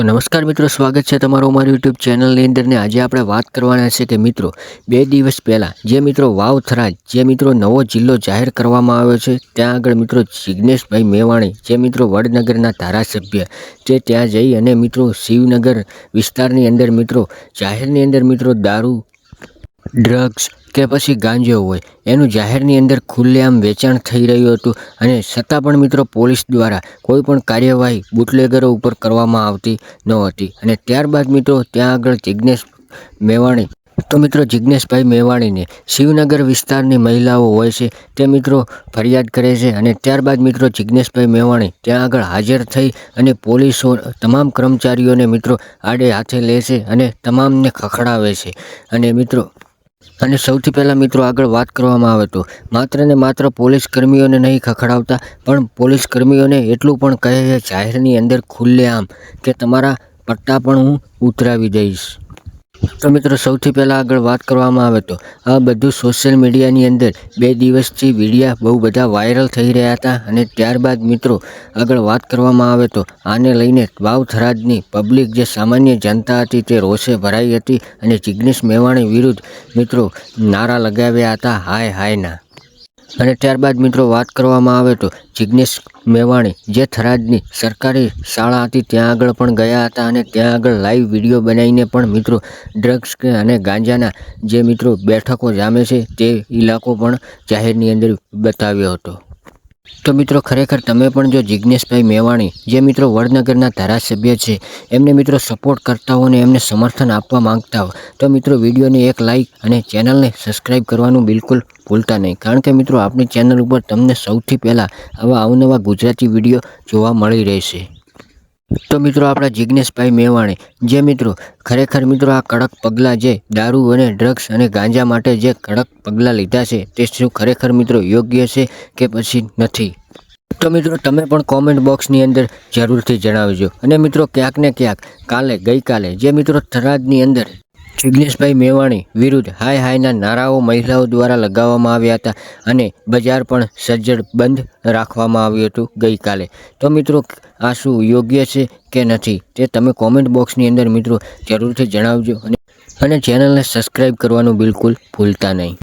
તો નમસ્કાર મિત્રો, સ્વાગત છે તમારું અમારી યુટ્યુબ ચેનલની અંદર ને આજે આપણે વાત કરવાના છે કે મિત્રો, બે દિવસ પહેલાં જે મિત્રો વાવ થરાજ જે મિત્રો નવો જિલ્લો જાહેર કરવામાં આવ્યો છે, ત્યાં આગળ મિત્રો જિજ્ઞેશભાઈ મેવાણી, જે મિત્રો વડનગરના ધારાસભ્ય જે ત્યાં જઈ અને મિત્રો શિવનગર વિસ્તારની અંદર મિત્રો, જાહેરની અંદર મિત્રો દારૂ ડ્રગ્સ કે પછી ગાંજો હોય. એનું જાહેરની અંદર ખુલ્લેઆમ વેચાણ થઈ રહ્યું હતું અને છતાં પણ મિત્રો પોલીસ દ્વારા કોઈ પણ કાર્યવાહી બુટલેગરો ઉપર કરવામાં આવતી ન હતી. અને ત્યારબાદ મિત્રો ત્યાં આગળ જિજ્ઞેશ મેવાણી. તો મિત્રો જિજ્ઞેશભાઈ મેવાણીને શિવનગર વિસ્તારની મહિલાઓ હોય છે તે મિત્રો ફરિયાદ કરે છે અને ત્યારબાદ મિત્રો જિજ્ઞેશભાઈ મેવાણી ત્યાં આગળ હાજર થઈ અને પોલીસો તમામ કર્મચારીઓને મિત્રો આડે હાથે લે છે અને તમામને ખખડાવે છે. અને મિત્રો અને સૌથી પહેલાં મિત્રો આગળ વાત કરવામાં આવે તો, માત્ર ને માત્ર પોલીસ કર્મીઓને નહીં ખખડાવતા, પણ પોલીસ કર્મીઓને એટલું પણ કહે છે, જાહેરની અંદર ખુલ્લેઆમ, કે તમારા પટ્ટા પણ હું ઉતરાવી દઈશ. તો મિત્રો, સૌથી પહેલાં આગળ વાત કરવામાં આવે તો, આ બધું સોશિયલ મીડિયાની અંદર બે દિવસથી વિડીયા બહુ બધા વાયરલ થઈ રહ્યા હતા અને ત્યારબાદ મિત્રો, આગળ વાત કરવામાં આવે તો, આને લઈને વાવ થરાદની પબ્લિક જે સામાન્ય જનતા હતી તે રોષે ભરાઈ હતી અને જિગ્નેશ મેવાણી વિરુદ્ધ મિત્રો નારા લગાવ્યા હતા, હાય, હાયના. અને ત્યારબાદ મિત્રો વાત કરવામાં આવે તો જિજ્ઞેશ મેવાણી, જે થરાદની સરકારી શાળા હતી, ત્યાં આગળ પણ ગયા હતા અને ત્યાં આગળ લાઈવ વીડિયો બનાવીને પણ મિત્રો ડ્રગ્સ કે અને ગાંજાના જે મિત્રો બેઠકો જામે છે, તે ઇલાકો પણ જાહેરની અંદર બતાવ્યો હતો. તો મિત્રો ખરેખર તમે પણ જો જિજ્ઞેશભાઈ મેવાણી, જે મિત્રો વડનગરના ધારાસભ્ય છે, એમને મિત્રો સપોર્ટ કરતા હો અને એમને સમર્થન આપવા માંગતા હો, તો મિત્રો વિડીયોને એક લાઇક અને ચેનલને સબસ્ક્રાઈબ કરવાનું બિલકુલ ભૂલતા નહીં. કારણ કે મિત્રો આપણી ચેનલ ઉપર તમને સૌથી પહેલાં આવા અવનવા ગુજરાતી વીડિયો જોવા મળી રહેશે. તો મિત્રો આપણા જિજ્ઞેશભાઈ મેવાણી, જે મિત્રો ખરેખર મિત્રો આ કડક પગલાં જે દારૂ અને ડ્રગ્સ અને ગાંજા માટે જે કડક પગલાં લીધા છે, તે શું ખરેખર મિત્રો યોગ્ય છે કે પછી નથી? તો મિત્રો તમે પણ કોમેન્ટ બોક્સની અંદર જરૂરથી જણાવજો. અને મિત્રો ક્યાંક ને ક્યાંક કાલે, ગઈકાલે જે મિત્રો થરાદની અંદર જિગ્નેશભાઈ મેવાણી વિરુદ્ધ હાય હાયના નારાઓ મહિલાઓ દ્વારા લગાવવામાં આવ્યા હતા અને બજાર પણ સજ્જડ બંધ રાખવામાં આવ્યું હતું ગઈકાલે. તો મિત્રો, આ શું યોગ્ય છે કે નથી તે તમે કોમેન્ટ બોક્સની અંદર મિત્રો જરૂરથી જણાવજો અને અને ચેનલને સબસ્ક્રાઈબ કરવાનું બિલકુલ ભૂલતા નહીં.